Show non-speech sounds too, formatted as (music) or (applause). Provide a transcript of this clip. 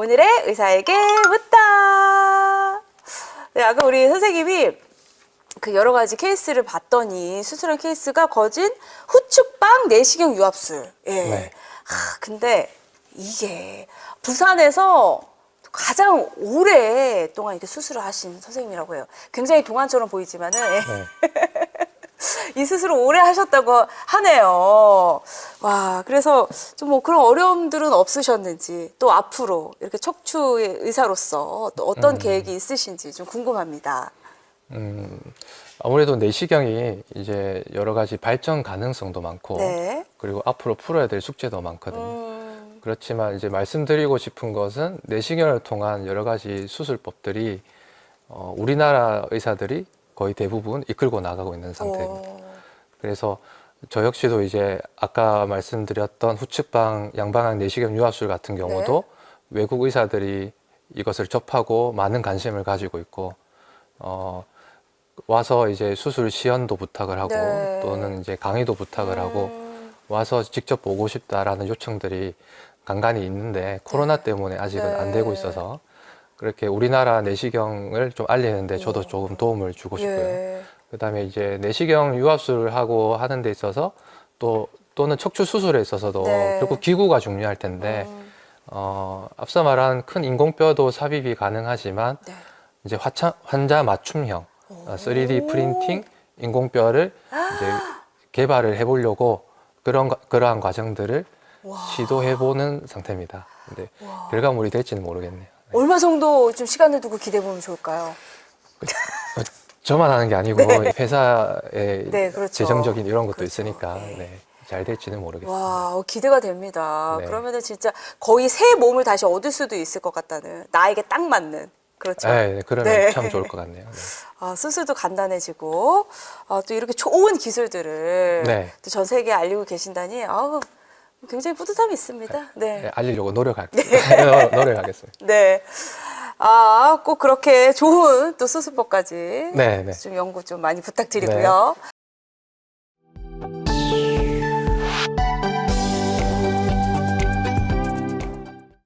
오늘의 의사에게 묻다. 네, 아까 우리 선생님이 그 여러 가지 케이스를 봤더니 수술한 케이스가 거진 후축방 내시경 유압술. 예. 네. 하, 근데 이게 부산에서 가장 오랫동안 이렇게 수술을 하신 선생님이라고 해요. 굉장히 동안처럼 보이지만은 예. 네. (laughs) 이 수술을 오래 하셨다고 하네요. 와, 그래서 좀 뭐 그런 어려움들은 없으셨는지 또 앞으로 이렇게 척추의 의사로서 또 어떤 계획이 있으신지 좀 궁금합니다. 음, 아무래도 내시경이 이제 여러 가지 발전 가능성도 많고 네. 그리고 앞으로 풀어야 될 숙제도 많거든요. 음, 그렇지만 이제 말씀드리고 싶은 것은 내시경을 통한 여러 가지 수술법들이 어, 우리나라 의사들이 거의 대부분 이끌고 나가고 있는 상태입니다. 오, 그래서 저 역시도 이제 아까 말씀드렸던 후측방 양방향 내시경 유압술 같은 경우도 외국 의사들이 이것을 접하고 많은 관심을 가지고 있고 어 와서 이제 수술 시연도 부탁을 하고 네. 또는 이제 강의도 부탁을 하고 음, 와서 직접 보고 싶다라는 요청들이 간간히 있는데 코로나 때문에 아직은 안 되고 네. 있어서 그렇게 우리나라 내시경을 좀 알리는데 저도 조금 도움을 주고 싶고요. 예. 그다음에 이제 내시경 유압술을 하고 하는 데 있어서 또 또는 척추 수술에 있어서도 네. 결국 기구가 중요할 텐데 음, 어, 앞서 말한 큰 인공뼈도 삽입이 가능하지만 네. 이제 화차, 환자 맞춤형 어, 3D 프린팅 인공뼈를 이제 개발을 해보려고 그런 과- 그러한 과정들을 와. 시도해보는 상태입니다. 근데 와. 결과물이 될지는 모르겠네요. 네. 얼마 정도 좀 시간을 두고 기대해 보면 좋을까요? 어, 저만 하는 게 아니고 (laughs) 회사의 네, 그렇죠. 재정적인 이런 것도 그렇죠. 있으니까 네. 네, 잘 될지는 모르겠습니다. 와, 어, 기대가 됩니다. 네. 그러면은 진짜 거의 새 몸을 다시 얻을 수도 있을 것 같다는 나에게 딱 맞는 그렇죠. 네, 그러면 네. 참 좋을 것 같네요. 네. 아, 수술도 간단해지고 아, 또 이렇게 좋은 기술들을 네. 또 전 세계에 알리고 계신다니 아우 굉장히 뿌듯함이 있습니다. 네, 네. 알리려고 노력할게요. (laughs) 노력하겠습니다. 네. 아, 꼭 그렇게 좋은 또 수술법까지 네, 네. 좀 연구 좀 많이 부탁드리고요.